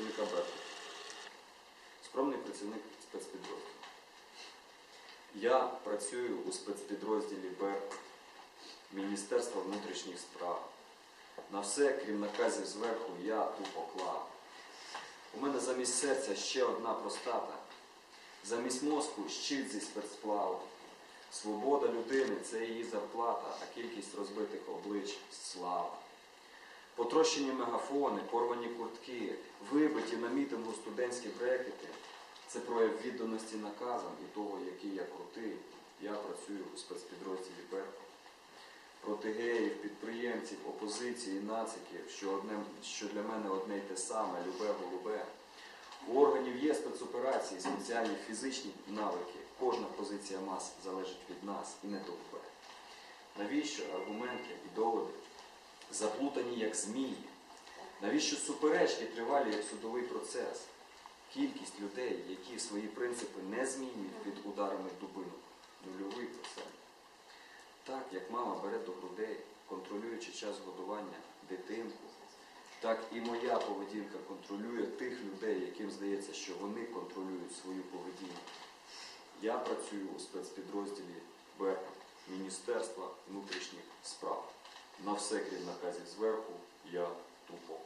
працівника Беркуту. Скромний працівник спецпідрозділу. Я працюю у спецпідрозділі Беркут Міністерства внутрішніх справ. На все, крім наказів зверху, я тупо клав. У мене замість серця ще одна простата. Замість мозку щит зі спецсплаву. Свобода людини це її зарплата, а кількість розбитих облич слава. Потрощені мегафони, порвані куртки, вибиті на мітингу студентські брекети це прояв відданості наказам і того, який я крутий. Я працюю у спецпідрозділі Беркут. Проти геїв, підприємців, опозиції, нациків, що, одне, що для мене одне й те саме, любе голубе. У органів є спецоперації, спеціальні фізичні навики. Кожна позиція мас залежить від нас і не довбе. Навіщо аргументи і доводи заплутані як змії? Навіщо суперечки тривалі як судовий процес? Кількість людей, які свої принципи не змінюють під ударами дубинок, нульовий процент. Так, як мама бере до грудей, контролюючи час годування дитинку, так і моя поведінка контролює тих людей, яким здається, що вони контролюють свою поведінку. Я працюю у спецпідрозділі Беркут Міністерства внутрішніх справ. На все, крім наказів зверху, я тупо.